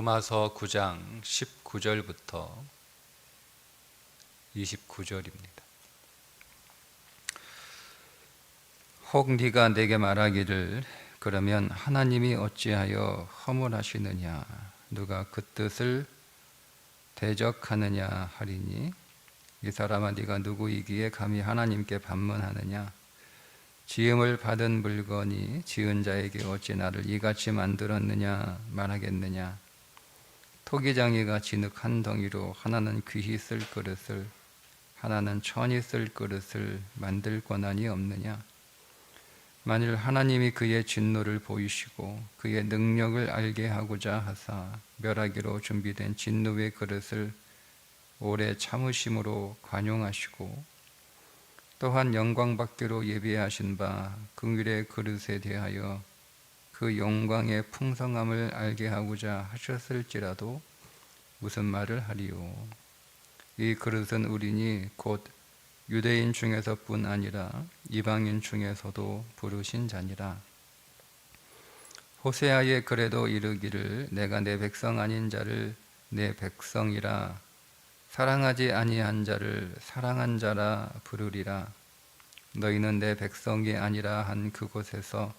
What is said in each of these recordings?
로마서 9장 19절부터 29절입니다. 혹 네가 내게 말하기를 그러면 하나님이 어찌하여 허물하시느냐? 누가 그 뜻을 대적하느냐 하리니 이 사람아 네가 누구이기에 감히 하나님께 반문하느냐? 지음을 받은 물건이 지은 자에게 어찌 나를 이같이 만들었느냐 말하겠느냐 토기장이가 진흙 한 덩이로 하나는 귀히 쓸 그릇을 하나는 천히 쓸 그릇을 만들 권한이 없느냐? 만일 하나님이 그의 진노를 보이시고 그의 능력을 알게 하고자 하사 멸하기로 준비된 진노의 그릇을 오래 참으심으로 관용하시고 또한 영광 받기로 예비하신 바 긍휼의 그릇에 대하여 그 영광의 풍성함을 알게 하고자 하셨을지라도 무슨 말을 하리요? 이 그릇은 우리니 곧 유대인 중에서뿐 아니라 이방인 중에서도 부르신 자니라. 호세아의 그래도 이르기를 내가 내 백성 아닌 자를 내 백성이라 사랑하지 아니한 자를 사랑한 자라 부르리라. 너희는 내 백성이 아니라 한 그곳에서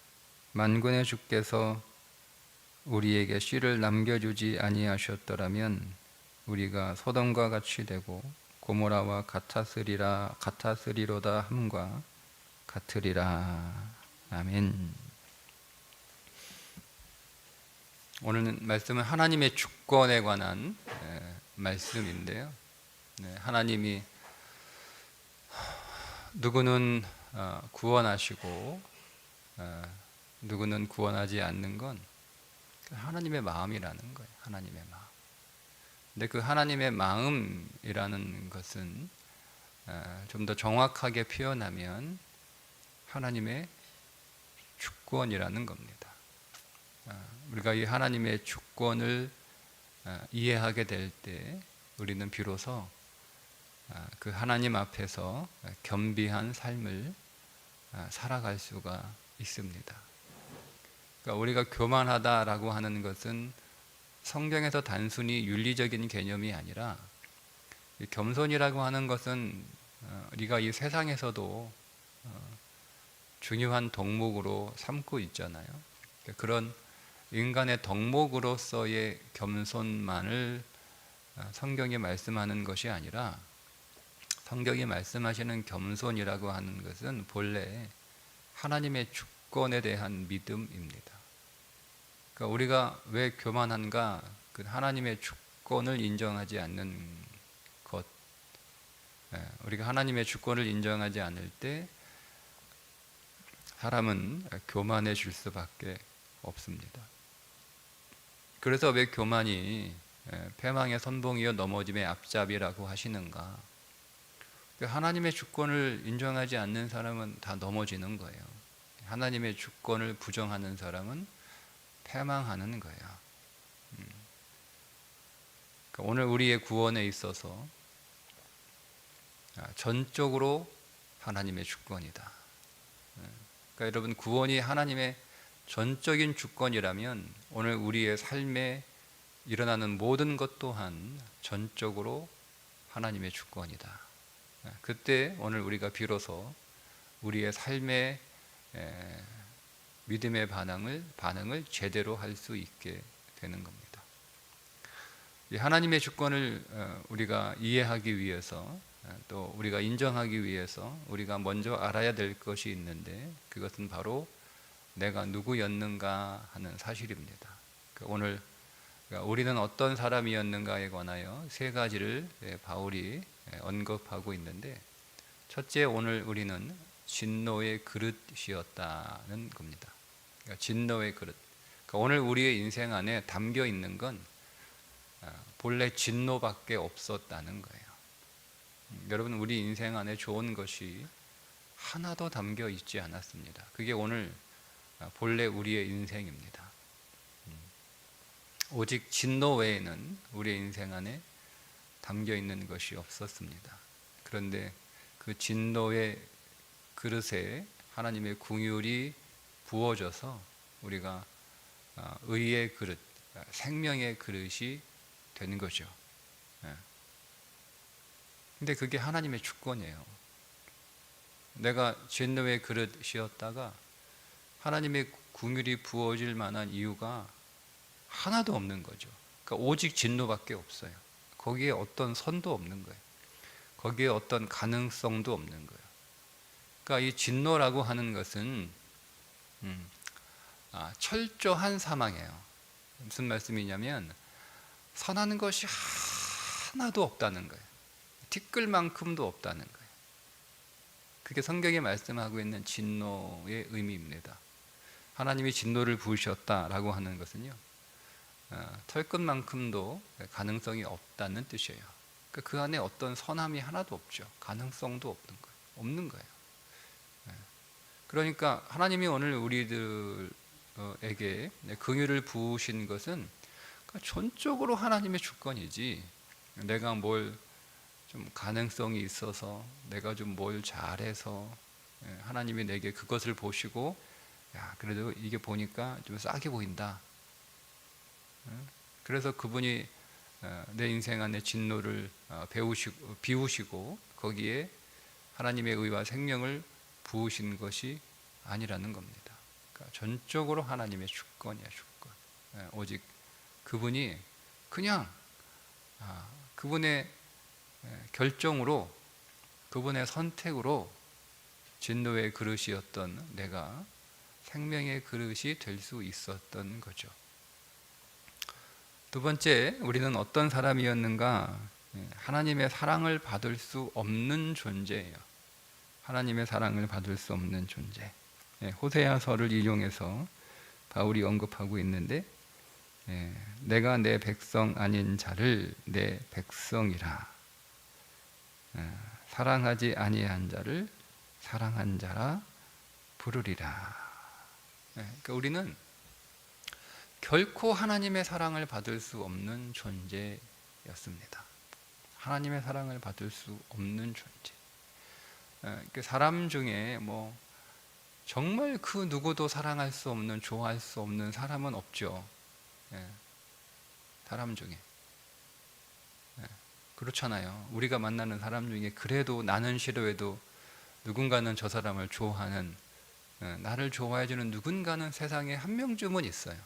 만군의 주께서 우리에게 씨를 남겨주지 아니하셨더라면 우리가 소돔과 같이 되고 고모라와 같았으리라 같았으리로다 함과 같으리라 아멘. 오늘 말씀은 하나님의 주권에 관한 말씀인데요. 네, 하나님이 누구는 어, 구원하시고 어, 누구는 구원하지 않는 건 하나님의 마음이라는 거예요. 하나님의 마음. 근데 그 하나님의 마음이라는 것은 어, 좀더 정확하게 표현하면 하나님의 주권이라는 겁니다. 우리가 이 하나님의 주권을 이해하게 될 때 우리는 비로소 그 하나님 앞에서 겸비한 삶을 살아갈 수가 있습니다. 그러니까 우리가 교만하다라고 하는 것은 성경에서 단순히 윤리적인 개념이 아니라 겸손이라고 하는 것은 어, 우리가 이 세상에서도 어, 중요한 덕목으로 삼고 있잖아요. 그러니까 그런 인간의 덕목으로서의 겸손만을 어, 성경이 말씀하는 것이 아니라 성경이 말씀하시는 겸손이라고 하는 것은 본래 하나님의 주권에 대한 믿음입니다. 그러니까 우리가 왜 교만한가? 그 하나님의 주권을 인정하지 않는 것. 예, 우리가 하나님의 주권을 인정하지 않을 때 사람은 교만해질 수밖에 없습니다. 그래서 왜 교만이 예, 패망의 선봉이요 넘어짐의 앞잡이라고 하시는가? 그 하나님의 주권을 인정하지 않는 사람은 다 넘어지는 거예요. 하나님의 주권을 부정하는 사람은 패망하는 거예요. 음. 그러니까 오늘 우리의 구원에 있어서 아, 전적으로 하나님의 주권이다. 예. 그러니까 여러분 구원이 하나님의 전적인 주권이라면 오늘 우리의 삶에 일어나는 모든 것 또한 전적으로 하나님의 주권이다. 예. 그때 오늘 우리가 비로소 우리의 삶의 믿음의 반응을 반응을 제대로 할 수 있게 되는 겁니다. 하나님의 주권을 어, 우리가 이해하기 위해서 어, 또 우리가 인정하기 위해서 우리가 먼저 알아야 될 것이 있는데 그것은 바로 내가 누구였는가 하는 사실입니다. 그 오늘 그러니까 우리는 어떤 사람이었는가에 관하여 세 가지를 예, 바울이 예, 언급하고 있는데 첫째 오늘 우리는 진노의 그릇이었다는 겁니다. 그러니까 진노의 그릇. 그러니까 오늘 우리의 인생 안에 담겨 있는 건 아, 본래 진노밖에 없었다는 거예요. 음, 여러분 우리 인생 안에 좋은 것이 하나도 담겨 있지 않았습니다. 그게 오늘 아, 본래 우리의 인생입니다. 음, 오직 진노 외에는 우리의 인생 안에 담겨 있는 것이 없었습니다. 그런데 그 진노의 그릇에 하나님의 궁율이 부어져서 우리가 아, 의의 그릇, 아, 생명의 그릇이 된 거죠. 예. 근데 그게 하나님의 주권이에요. 내가 진노의 그릇이었다가 하나님의 궁율이 부어질 만한 이유가 하나도 없는 거죠. 그러니까 오직 진노밖에 없어요. 거기에 어떤 선도 없는 거예요. 거기에 어떤 가능성도 없는 거예요. 그러니까 이 진노라고 하는 것은 음, 아, 철저한 사망이에요. 무슨 말씀이냐면 선한 것이 하나도 없다는 거예요. 티끌만큼도 없다는 거예요. 그게 성경에 말씀하고 있는 진노의 의미입니다. 하나님이 진노를 부으셨다라고 하는 것은요, 어, 털끝만큼도 가능성이 없다는 뜻이에요. 그러니까 그 안에 어떤 선함이 하나도 없죠. 가능성도 없는 거예요. 없는 거예요. 예. 그러니까 하나님이 오늘 우리들에게 긍휼을 부으신 것은 그러니까 전적으로 하나님의 주권이지. 내가 뭘 좀 가능성이 있어서 내가 좀 뭘 잘해서 예, 하나님이 내게 그것을 보시고 야 그래도 이게 보니까 좀 싸게 보인다. 예? 그래서 그분이 어, 내 인생 안에 진노를 어, 배우시고 비우시고 거기에 하나님의 의와 생명을 부으신 것이 아니라는 겁니다. 그러니까 전적으로 하나님의 주권이야 주권. 예, 오직 그분이 그냥 아, 그분의 예, 결정으로 그분의 선택으로 진노의 그릇이었던 내가 생명의 그릇이 될 수 있었던 거죠. 두 번째, 우리는 어떤 사람이었는가? 예, 하나님의 사랑을 받을 수 없는 존재예요. 하나님의 사랑을 받을 수 없는 존재. 예, 호세아서를 인용해서 바울이 언급하고 있는데, 예, 내가 내 백성 아닌 자를 내 백성이라. 사랑하지 아니한 자를 사랑한 자라 부르리라. 그러니까 우리는 결코 하나님의 사랑을 받을 수 없는 존재였습니다. 하나님의 사랑을 받을 수 없는 존재. 그 사람 중에 뭐 정말 그 누구도 사랑할 수 없는, 좋아할 수 없는 사람은 없죠. 사람 중에. 그렇잖아요. 우리가 만나는 사람 중에 그래도 나는 싫어해도 누군가는 저 사람을 좋아하는, 나를 좋아해 주는 누군가는 세상에 한 명쯤은 있어요.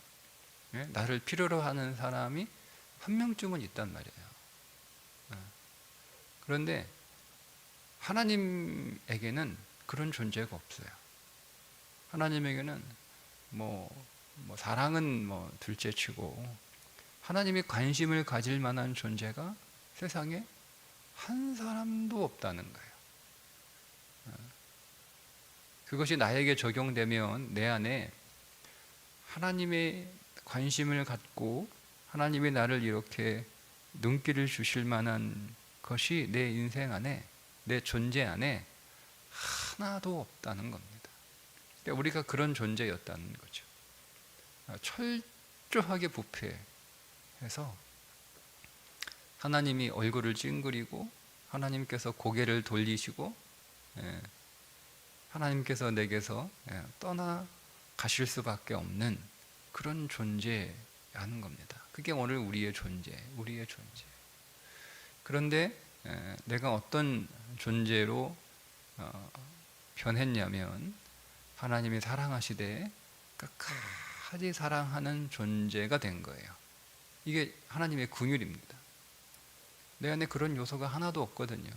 예? 나를 필요로 하는 사람이 한 명쯤은 있단 말이에요. 예. 그런데 하나님에게는 그런 존재가 없어요. 하나님에게는 뭐, 뭐 사랑은 뭐 둘째치고 하나님이 관심을 가질 만한 존재가 세상에 한 사람도 없다는 거예요. 예. 그것이 나에게 적용되면 내 안에 하나님의 관심을 갖고 하나님이 나를 이렇게 눈길을 주실 만한 것이 내 인생 안에 내 존재 안에 하나도 없다는 겁니다. 그러니까 우리가 그런 존재였다는 거죠. 철저하게 부패해서 하나님이 얼굴을 찡그리고 하나님께서 고개를 돌리시고 예, 하나님께서 내게서 예, 떠나 가실 수밖에 없는 그런 존재라는 겁니다. 그게 오늘 우리의 존재, 우리의 존재. 그런데 내가 어떤 존재로 어, 변했냐면 하나님이 사랑하시되 끝까지 사랑하는 존재가 된 거예요. 이게 하나님의 궁율입니다. 내 안에 그런 요소가 하나도 없거든요.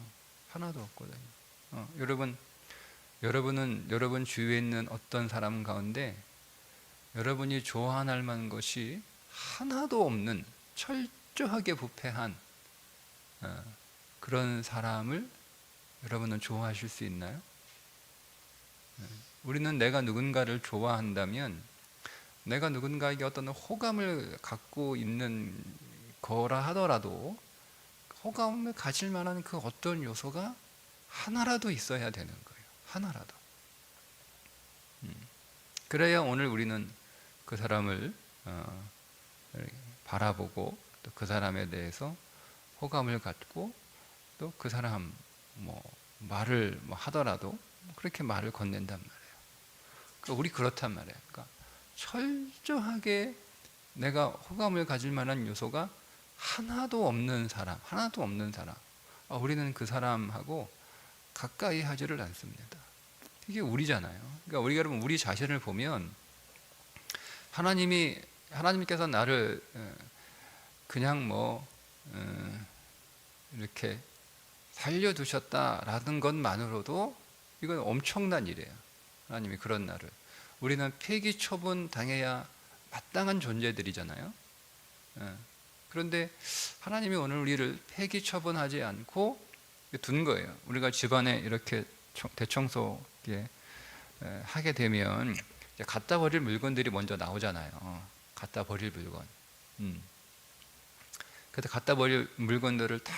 하나도 없거든요. 어, 여러분, 여러분은 여러분 주위에 있는 어떤 사람 가운데 여러분이 좋아할 만한 것이 하나도 없는 철저하게 부패한 어, 그런 사람을 여러분은 좋아하실 수 있나요? 네. 우리는 내가 누군가를 좋아한다면 내가 누군가에게 어떤 호감을 갖고 있는 거라 하더라도 호감을 가질 만한 그 어떤 요소가 하나라도 있어야 되는 거예요. 하나라도. 음. 그래야 오늘 우리는 그 사람을 어, 바라보고 또 그 사람에 대해서 호감을 갖고 또 그 사람 뭐 말을 뭐 하더라도 그렇게 말을 건넨단 말이에요. 그러니까 우리 그렇단 말이에요. 그러니까 철저하게 내가 호감을 가질 만한 요소가 하나도 없는 사람, 하나도 없는 사람. 아, 우리는 그 사람하고 가까이 하지를 않습니다. 이게 우리잖아요. 그러니까 우리가 여러분 우리 자신을 보면 하나님이 하나님께서 나를 어, 그냥 뭐 어, 이렇게 살려두셨다라는 것만으로도 이건 엄청난 일이에요. 하나님이 그런 나를 우리는 폐기 처분 당해야 마땅한 존재들이잖아요. 예. 그런데 하나님이 오늘 우리를 폐기 처분하지 않고 둔 거예요. 우리가 집안에 이렇게 대청소 하게 되면 갖다 버릴 물건들이 먼저 나오잖아요. 갖다 버릴 물건. 음. 그래서 갖다 버릴 물건들을 다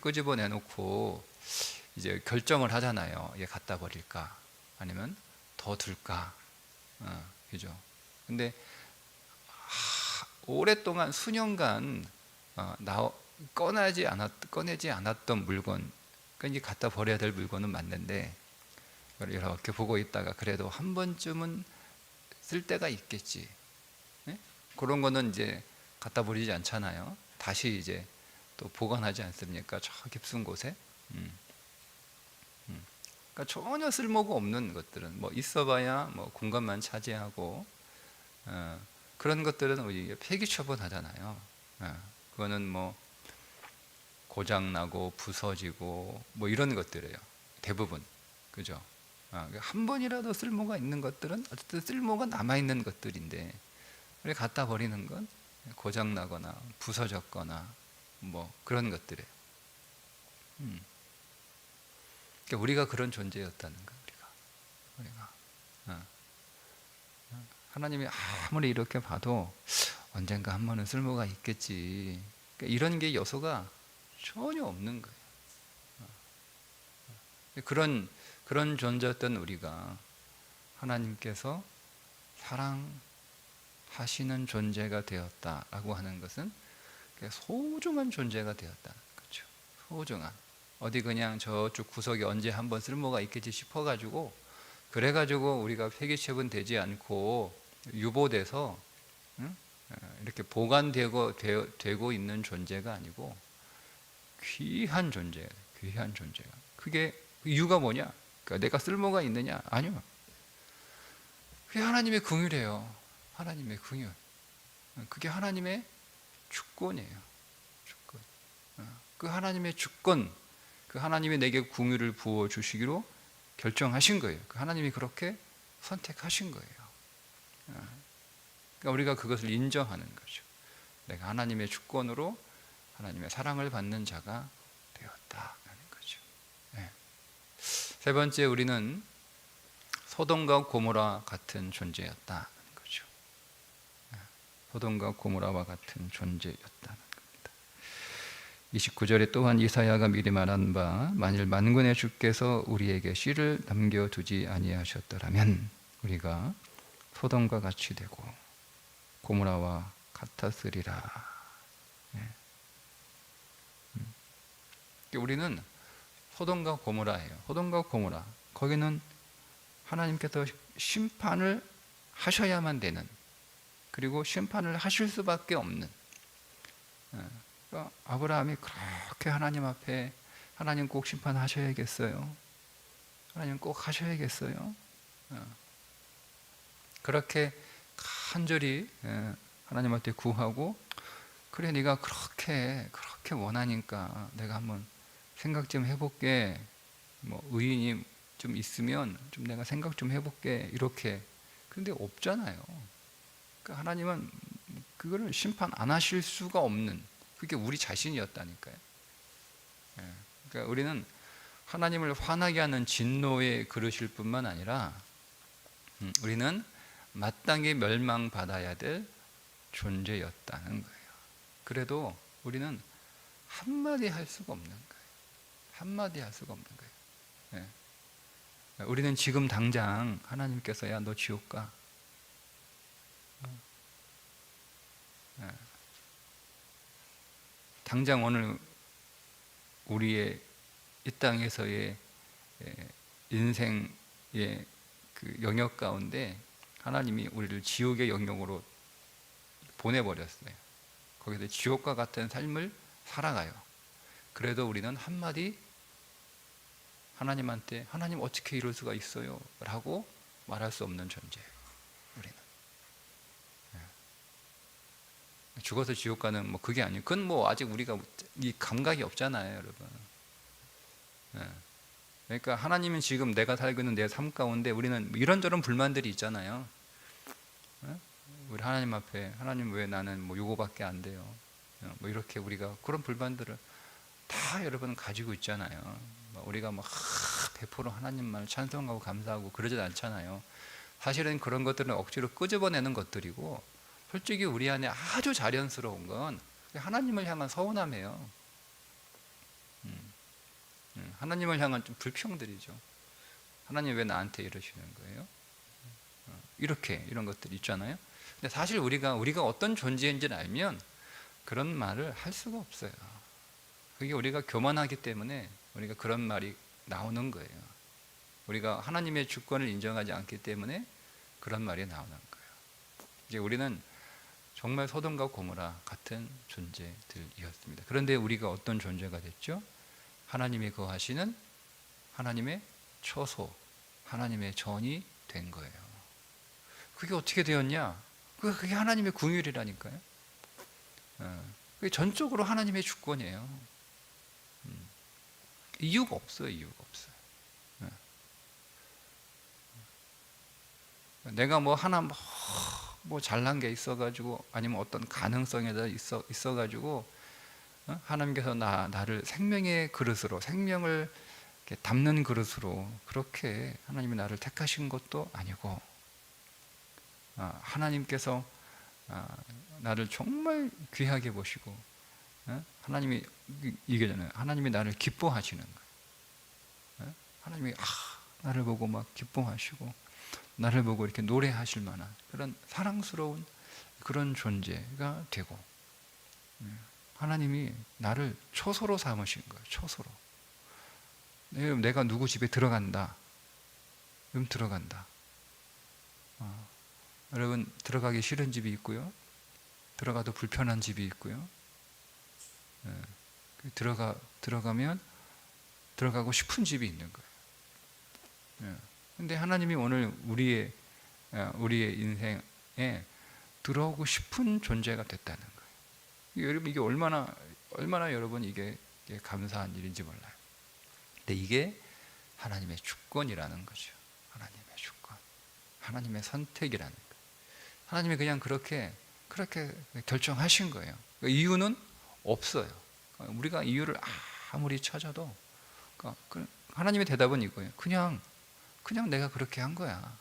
끄집어 내 놓고 이제 결정을 하잖아요. 얘 갖다 버릴까? 아니면 더 둘까? 어, 그죠? 근데 하, 오랫동안 수년간 어, 나 꺼내지 않았 꺼내지 않았던 물건, 그러니까 이제 갖다 버려야 될 물건은 맞는데 이렇게 보고 있다가 그래도 한 번쯤은 쓸 때가 있겠지. 네? 그런 거는 이제 갖다 버리지 않잖아요. 다시 이제 또 보관하지 않습니까? 저 깊은 곳에. 음. 음. 그러니까 전혀 쓸모가 없는 것들은 뭐 있어봐야 뭐 공간만 차지하고 어, 그런 것들은 우리 폐기 처분하잖아요. 어, 그거는 뭐 고장 나고 부서지고 뭐 이런 것들이에요. 대부분 그죠? 어, 한 번이라도 쓸모가 있는 것들은 어쨌든 쓸모가 남아 있는 것들인데 우리 갖다 버리는 건 고장 나거나 부서졌거나 뭐 그런 것들이에요. 음. 그러니까 우리가 그런 존재였다는 거 우리가 우리가 어. 하나님이 아무리 이렇게 봐도 언젠가 한 번은 쓸모가 있겠지. 그러니까 이런 게 요소가 전혀 없는 거예요. 어. 그런 그런 존재였던 우리가 하나님께서 사랑 하시는 존재가 되었다라고 하는 것은 소중한 존재가 되었다는 거죠. 소중한. 어디 그냥 저쪽 구석에 언제 한번 쓸모가 있겠지 싶어가지고 그래가지고 우리가 폐기처분 되지 않고 유보돼서 응? 어, 이렇게 보관되고 되 고 있는 존재가 아니고 귀한 존재, 귀한 존재가. 그게 이유가 뭐냐? 그러니까 내가 쓸모가 있느냐? 아니요. 그게 하나님의 긍휼이에요. 하나님의 긍휼. 그게 하나님의 주권이에요. 주권. 어, 그 하나님의 주권, 그 하나님이 내게 궁유를 부어 주시기로 결정하신 거예요. 그 하나님이 그렇게 선택하신 거예요. 어, 그러니까 우리가 그것을 인정하는 거죠. 내가 하나님의 주권으로 하나님의 사랑을 받는 자가 되었다는 거죠. 네. 세 번째, 우리는 소돔과 고모라 같은 존재였다. 소돔과 고모라와 같은 존재였다는 겁니다. 29절에 또한 이사야가 미리 말한 바 만일 만군의 주께서 우리에게 씨를 남겨 두지 아니하셨더라면 우리가 소돔과 같이 되고 고모라와 같았으리라. 네. 음. 우리는 소돔과 고모라예요. 소돔과 고모라. 거기는 하나님께서 심판을 하셔야만 되는 그리고 심판을 하실 수밖에 없는 예, 그러니까 아브라함이 그렇게 하나님 앞에 하나님 꼭 심판하셔야겠어요. 하나님 꼭 하셔야겠어요. 예. 그렇게 간절히 예, 하나님한테 구하고 그래 네가 그렇게 그렇게 원하니까 내가 한번 생각 좀 해볼게. 뭐 의인이 좀 있으면 좀 내가 생각 좀 해볼게 이렇게. 근데 없잖아요. 그러니까 하나님은 그거를 심판 안 하실 수가 없는 그게 우리 자신이었다니까요. 예. 그러니까 우리는 하나님을 화나게 하는 진노의 그릇일 뿐만 아니라 음, 우리는 마땅히 멸망받아야 될 존재였다는 거예요. 그래도 우리는 한마디 할 수가 없는 거예요. 한마디 할 수가 없는 거예요. 예. 우리는 지금 당장 하나님께서 야 너 지옥 가. 어. 예. 당장 오늘 우리의 이 땅에서의 예, 인생의 그 영역 가운데 하나님이 우리를 지옥의 영역으로 보내버렸어요. 거기서 지옥과 같은 삶을 살아가요. 그래도 우리는 한마디 하나님한테 하나님 어떻게 이럴 수가 있어요? 라고 말할 수 없는 존재예요. 우리는. 예. 죽어서 지옥 가는 뭐 그게 아니에요. 그건 뭐 아직 우리가 이 감각이 없잖아요, 여러분. 예. 그러니까 하나님은 지금 내가 살고 있는 내 삶 가운데 우리는 이런저런 불만들이 있잖아요. 예? 우리 하나님 앞에 하나님 왜 나는 뭐 요거밖에 안 돼요? 어, 뭐 이렇게 우리가 그런 불만들을 다 여러분 가지고 있잖아요. 뭐 우리가 뭐100% 하나님만 찬송하고 감사하고 그러지 않잖아요. 사실은 그런 것들은 억지로 끄집어내는 것들이고 솔직히 우리 안에 아주 자연스러운 건 하나님을 향한 서운함이에요. 음, 음, 하나님을 향한 좀 불평들이죠. 하나님 왜 나한테 이러시는 거예요? 어, 이렇게 이런 것들이 있잖아요. 근데 사실 우리가 우리가 어떤 존재인지를 알면 그런 말을 할 수가 없어요. 그게 우리가 교만하기 때문에 우리가 그런 말이 나오는 거예요. 우리가 하나님의 주권을 인정하지 않기 때문에 그런 말이 나오는 거예요. 이제 우리는 정말 소돔과 고모라 같은 존재들이었습니다. 그런데 우리가 어떤 존재가 됐죠? 하나님이 거하시는 하나님의 초소, 하나님의 전이 된 거예요. 그게 어떻게 되었냐? 그게 하나님의 궁율이라니까요. 어, 그게 전적으로 하나님의 주권이에요. 음. 이유가 없어요. 이유가 없어요. 어. 내가 뭐 하나 뭐, 뭐 잘난 게 있어가지고 아니면 어떤 가능성에다 있어 있어가지고 어? 하나님께서 나 나를 생명의 그릇으로 생명을 담는 그릇으로 그렇게 하나님이 나를 택하신 것도 아니고 아, 하나님께서 아, 나를 정말 귀하게 보시고 어? 하나님이 이게잖아요. 하나님이 나를 기뻐하시는 거예요. 어? 하나님이 아, 나를 보고 막 기뻐하시고 나를 보고 이렇게 노래하실 만한 그런 사랑스러운 그런 존재가 되고 예. 하나님이 나를 초소로 삼으신 거예요. 초소로. 내가 누구 집에 들어간다. 그럼 들어간다. 어. 여러분 들어가기 싫은 집이 있고요. 들어가도 불편한 집이 있고요. 예. 들어가 들어가면 들어가고 싶은 집이 있는 거예요. 예. 근데 하나님이 오늘 우리의 어, 우리의 인생에 들어오고 싶은 존재가 됐다는 거예요. 여러분 이게 얼마나 얼마나 여러분 이게 감사한 일인지 몰라요. 근데 이게 하나님의 주권이라는 거죠. 하나님의 주권, 하나님의 선택이라는 거예요. 하나님이 그냥 그렇게 그렇게 결정하신 거예요. 그러니까 이유는 없어요. 우리가 이유를 아무리 찾아도 그러니까 그 하나님의 대답은 이거예요. 그냥 그냥 내가 그렇게 한 거야.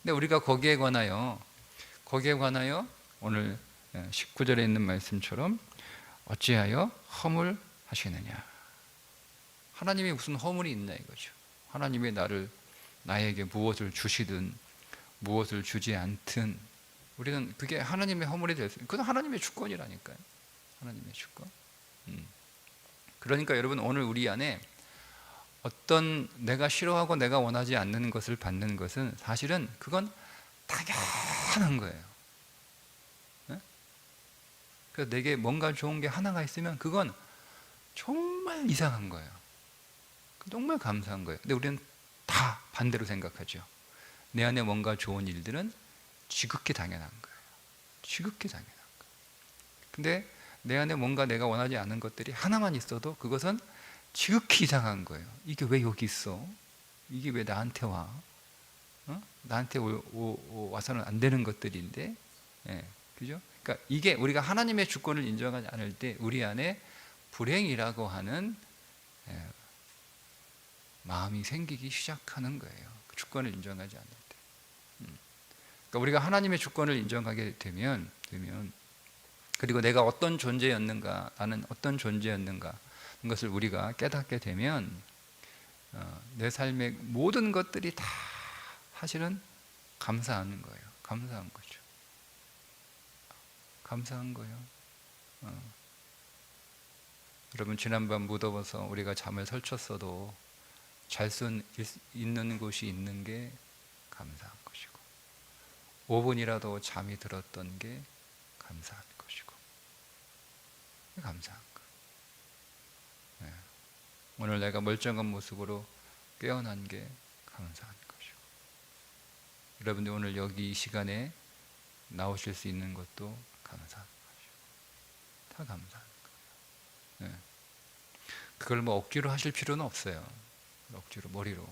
근데 우리가 거기에 관하여 거기에 관하여 오늘 19절에 있는 말씀처럼 어찌하여 허물하시느냐. 하나님이 무슨 허물이 있나 이거죠. 하나님이 나를 나에게 무엇을 주시든 무엇을 주지 않든 우리는 그게 하나님의 허물이 될 수, 그건 하나님의 주권이라니까요. 하나님의 주권. 음. 그러니까 여러분 오늘 우리 안에 어떤 내가 싫어하고 내가 원하지 않는 것을 받는 것은 사실은 그건 당연한 거예요. 네? 그래서 내게 뭔가 좋은 게 하나가 있으면 그건 정말 이상한 거예요. 정말 감사한 거예요. 근데 우리는 다 반대로 생각하죠. 내 안에 뭔가 좋은 일들은 지극히 당연한 거예요. 지극히 당연한 거예요. 근데 내 안에 뭔가 내가 원하지 않는 것들이 하나만 있어도 그것은 지극히 이상한 거예요. 이게 왜 여기 있어? 이게 왜 나한테 와? 어? 나한테 오, 오, 와서는 안 되는 것들인데, 예, 그죠? 그러니까 이게 우리가 하나님의 주권을 인정하지 않을 때 우리 안에 불행이라고 하는 예, 마음이 생기기 시작하는 거예요. 그 주권을 인정하지 않을 때. 음. 그러니까 우리가 하나님의 주권을 인정하게 되면 되면 그리고 내가 어떤 존재였는가, 나는 어떤 존재였는가 것을 우리가 깨닫게 되면 어, 내 삶의 모든 것들이 다 사실은 감사하는 거예요. 감사한 거죠. 감사한 거예요. 어. 여러분 지난밤 무더워서 우리가 잠을 설쳤어도 잘수 있는 곳이 있는 게 감사한 것이고 5분이라도 잠이 들었던 게 감사한 것이고 감사한 거. 네. 오늘 내가 멀쩡한 모습으로 깨어난 게 감사한 것이고 여러분들 오늘 여기 이 시간에 나오실 수 있는 것도 감사한 것이고 다 감사한 거예요. 네. 그걸 뭐 억지로 하실 필요는 없어요. 억지로 머리로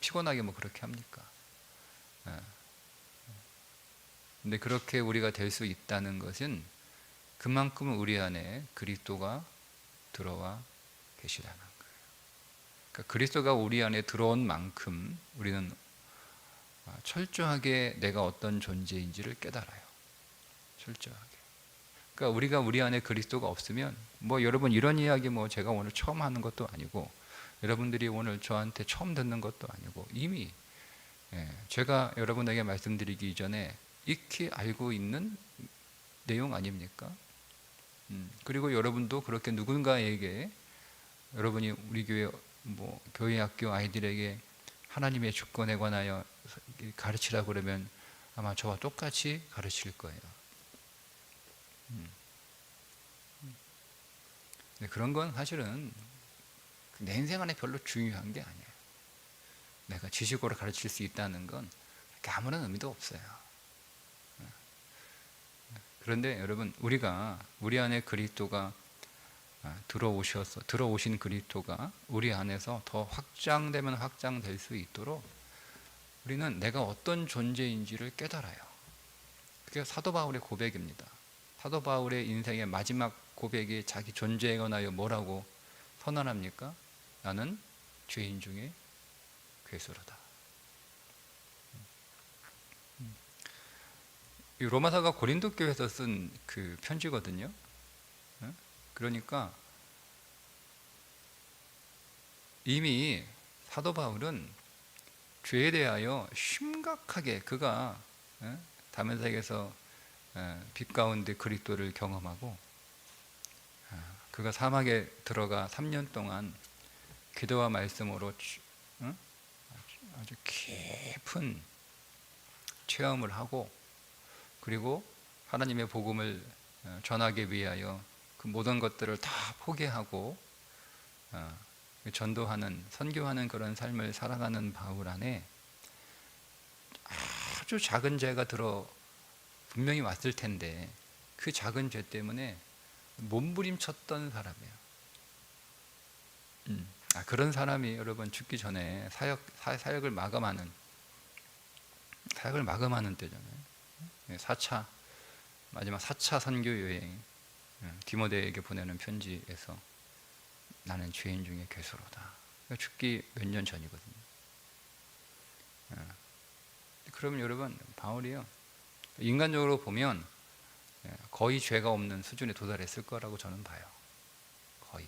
피곤하게 뭐 그렇게 합니까? 네. 근데 그렇게 우리가 될 수 있다는 것은 그만큼 우리 안에 그리스도가 들어와 계시다는. 그러니까 그리스도가 우리 안에 들어온 만큼 우리는 철저하게 내가 어떤 존재인지를 깨달아요. 철저하게. 그러니까 우리가 우리 안에 그리스도가 없으면 뭐 여러분 이런 이야기 뭐 제가 오늘 처음 하는 것도 아니고 여러분들이 오늘 저한테 처음 듣는 것도 아니고 이미 예, 제가 여러분에게 말씀드리기 전에 익히 알고 있는 내용 아닙니까? 음, 그리고 여러분도 그렇게 누군가에게 여러분이 우리 교회 뭐 교회 학교 아이들에게 하나님의 주권에 관하여 가르치라 그러면 아마 저와 똑같이 가르칠 거예요. 음. 네, 그런 건 사실은 내 인생 안에 별로 중요한 게 아니에요. 내가 지식으로 가르칠 수 있다는 건 아무런 의미도 없어요. 그런데 여러분 우리가 우리 안에 그리스도가 들어오셔서 들어오신 그리스도가 우리 안에서 더 확장되면 확장될 수 있도록 우리는 내가 어떤 존재인지를 깨달아요. 그게 사도 바울의 고백입니다. 사도 바울의 인생의 마지막 고백이 자기 존재에 관하여 뭐라고 선언합니까? 나는 죄인 중에 괴수로다. 이 로마사가 고린도 교회에서 쓴 그 편지거든요. 그러니까 이미 사도 바울은 죄에 대하여 심각하게 그가 다면색에서 빛 가운데 그리스도를 경험하고 그가 사막에 들어가 3년 동안 기도와 말씀으로 아주 깊은 체험을 하고 그리고 하나님의 복음을 어, 전하기 위하여 그 모든 것들을 다 포기하고 어, 전도하는 선교하는 그런 삶을 살아가는 바울 안에 아주 작은 죄가 들어 분명히 왔을 텐데 그 작은 죄 때문에 몸부림쳤던 사람이에요. 음, 아, 그런 사람이 여러분 죽기 전에 사역 사 역을 마감하는 사역을 마감하는 때잖아요. 4차 예, 마지막 4차 선교 여행 예, 디모데에게 보내는 편지에서 나는 죄인 중에 괴수로다. 그러니까 죽기 몇 년 전이거든요. 예. 그러면 여러분 바울이요 인간적으로 보면 거의 죄가 없는 수준에 도달했을 거라고 저는 봐요. 거의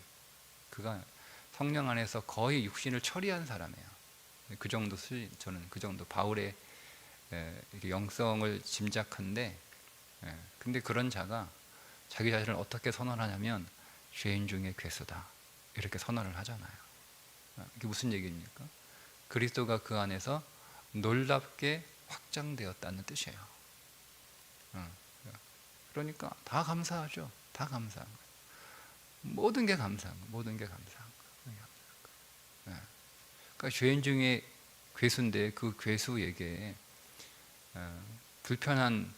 그가 성령 안에서 거의 육신을 처리한 사람이에요. 그 정도 수 저는 그 정도 바울의 예, 영성을 짐작한데 예, 근데 그런 자가 자기 자신을 어떻게 선언하냐면 죄인 중에 괴수다 이렇게 선언을 하잖아요. 어, 이게 무슨 얘기입니까? 그리스도가 그 안에서 놀랍게 확장되었다는 뜻이에요. 어, 그러니까 다 감사하죠. 다 감사한 거예요. 모든 게 감사한 거, 모든 게 감사한 거. 예. 그러니까 죄인 중에 괴수인데 그 괴수에게 어, 불편한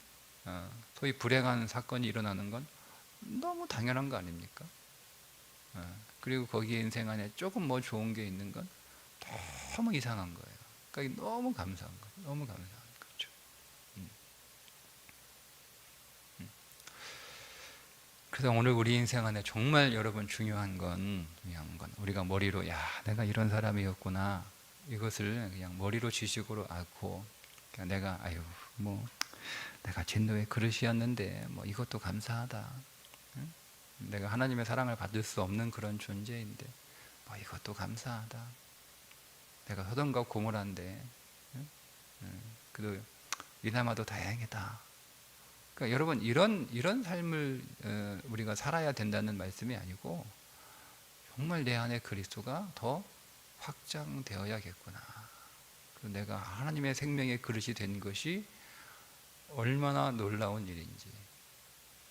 어, 소위 불행한 사건이 일어나는 건 너무 당연한 거 아닙니까? 어, 그리고 거기에 인생 안에 조금 뭐 좋은 게 있는 건 너무 이상한 거예요. 그러니까 너무 감사한 거, 너무 감사한 거죠. 음. 음. 그래서 오늘 우리 인생 안에 정말 여러분 중요한 건 중요한 건 우리가 머리로 야 내가 이런 사람이었구나 이것을 그냥 머리로 지식으로 알고 그러니까 내가 아유 뭐 내가 진노의 그릇이었는데 뭐 이것도 감사하다. 내가 하나님의 사랑을 받을 수 없는 그런 존재인데 뭐 이것도 감사하다. 내가 서던가 고물한데 응? 응. 그래도 이나마도 다행이다. 그러니까 여러분 이런 이런 삶을 어, 우리가 살아야 된다는 말씀이 아니고 정말 내 안에 그리스도가 더 확장되어야겠구나. 그리고 내가 하나님의 생명의 그릇이 된 것이 얼마나 놀라운 일인지.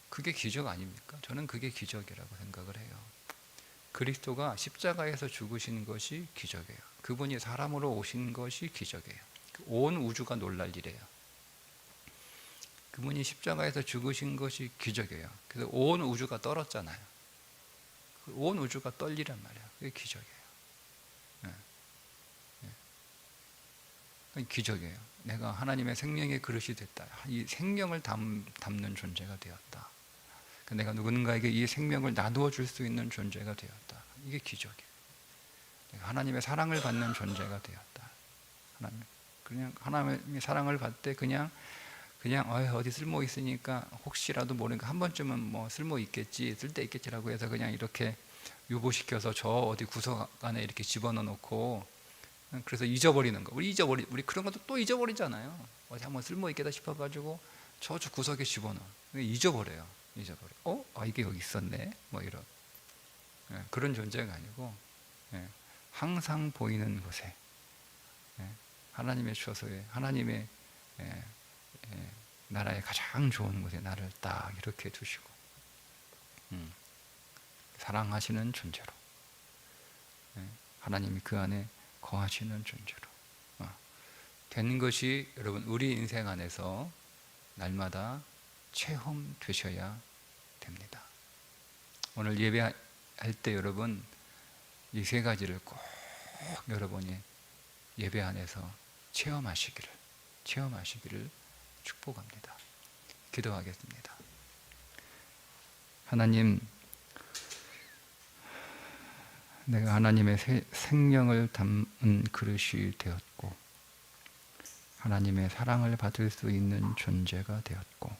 그게 기적 아닙니까? 저는 그게 기적이라고 생각을 해요. 그리스도가 십자가에서 죽으신 것이 기적이에요. 그분이 사람으로 오신 것이 기적이에요. 온 우주가 놀랄 일이에요. 그분이 십자가에서 죽으신 것이 기적이에요. 그래서 온 우주가 떨었잖아요. 그온 우주가 떨리란 말이에요. 그게 기적이에요. 네. 네. 기적이에요. 내가 하나님의 생명의 그릇이 됐다. 이 생명을 담, 담는 존재가 되었다. 그 내가 누군가에게 이 생명을 나누어 줄 수 있는 존재가 되었다. 이게 기적이에요. 하나님의 사랑을 받는 존재가 되었다. 하나님 그냥 하나님의 사랑을 받되 그냥 그냥 어디 쓸모 있으니까 혹시라도 모르니까 한 번쯤은 뭐 쓸모 있겠지 쓸데 있겠지라고 해서 그냥 이렇게 유보시켜서 저 어디 구석 안에 이렇게 집어넣어 놓고 그래서 잊어버리는 거 우리 잊어버리 우리 그런 것도 또 잊어버리잖아요 어디 한번 쓸모 있겠다 싶어가지고 저 저 구석에 집어넣어 잊어버려요 잊어버려 어? 아 이게 여기 있었네. 뭐 이런. 예, 그런 존재가 아니고 예, 항상 보이는 곳에 예, 하나님의 처소에 하나님의 예, 예, 나라의 가장 좋은 곳에 나를 딱 이렇게 두시고 음, 사랑하시는 존재로 예, 하나님이 그 안에 거하시는 존재로 어, 된 것이 여러분 우리 인생 안에서 날마다 체험되셔야 됩니다. 오늘 예배할 때 여러분 이 세 가지를 꼭 여러분이 예배 안에서 체험하시기를 체험하시기를 축복합니다. 기도하겠습니다. 하나님, 내가 하나님의 세- 생명을 담은 그릇이 되었고, 하나님의 사랑을 받을 수 있는 존재가 되었고,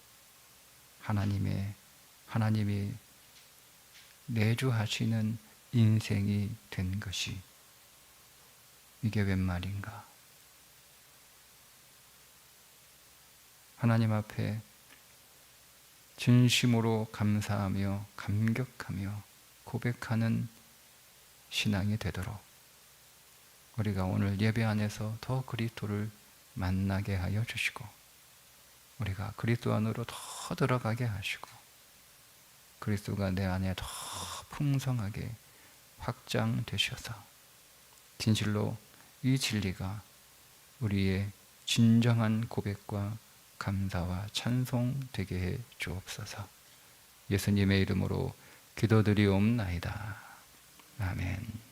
하나님의 하나님이 내주하시는 인생이 된 것이 이게 웬 말인가? 하나님 앞에 진심으로 감사하며 감격하며 고백하는 신앙이 되도록 우리가 오늘 예배 안에서 더 그리스도를 만나게 하여 주시고 우리가 그리스도 안으로 더 들어가게 하시고 그리스도가 내 안에 더 풍성하게 확장되셔서 진실로 이 진리가 우리의 진정한 고백과 감사와 찬송 되게 해 주옵소서. 예수님의 이름으로 기도드리옵나이다. 아멘.